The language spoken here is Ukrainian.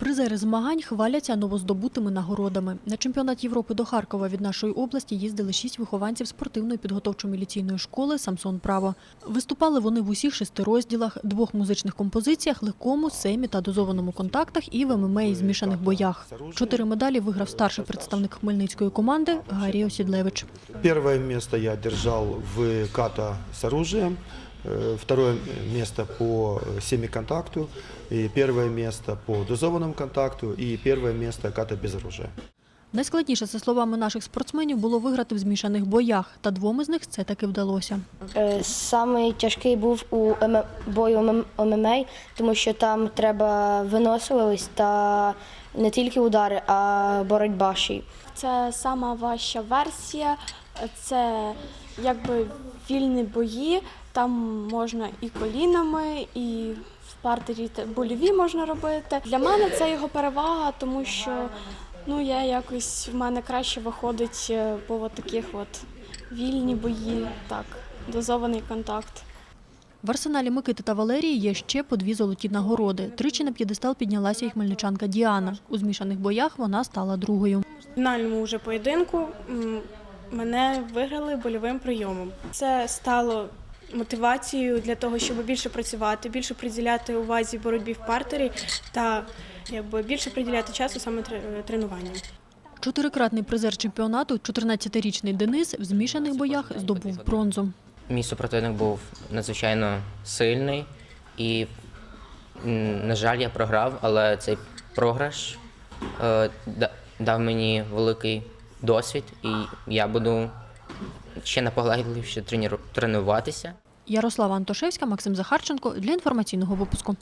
Призери змагань хваляться новоздобутими нагородами. На чемпіонат Європи до Харкова від нашої області їздили шість вихованців спортивної підготовчо-міліційної школи Самсон Право. Виступали вони в усіх шести розділах, двох музичних композиціях, легкому, семі та дозованому контактах і в ММА і змішаних боях. Чотири медалі виграв старший представник хмельницької команди Гарій Осідлевич. Первое место я держал в ката с оружием, второе место по семиконтакту, и первое место по дозованному контакту, и первое место ката без оружия. Найскладніше, за словами наших спортсменів, було виграти в змішаних боях, та двом із них це таки вдалося. Е, Самий тяжкий був у ММ бою ММА, тому що там треба виносливість та не тільки удари, а боротьба ще й. Це сама важча версія, це якби вільні бої, там можна і колінами, і в партері те- больові можна робити. Для мене це його перевага, тому що ну, я якось в мене краще виходить е, по от таких от вільні бої, так, дозований контакт. В арсеналі Микити та Валерії є ще по дві золоті нагороди. Тричі на п'єдестал піднялася і хмельничанка Діана. У змішаних боях вона стала другою. В фінальному вже поєдинку мене виграли больовим прийомом. Це стало мотивацією для того, щоб більше працювати, більше приділяти увазі боротьбі в партері та якби більше приділяти часу саме тре- тренуванням. Чотирикратний призер чемпіонату, 14-річний Денис, в змішаних боях здобув бронзу. Мій супротивник був надзвичайно сильний і, на жаль, я програв, але цей програш е, дав мені великий досвід, і я буду ще наполегливіше тренуватися. Ярослава Антошевська, Максим Захарченко для інформаційного випуску.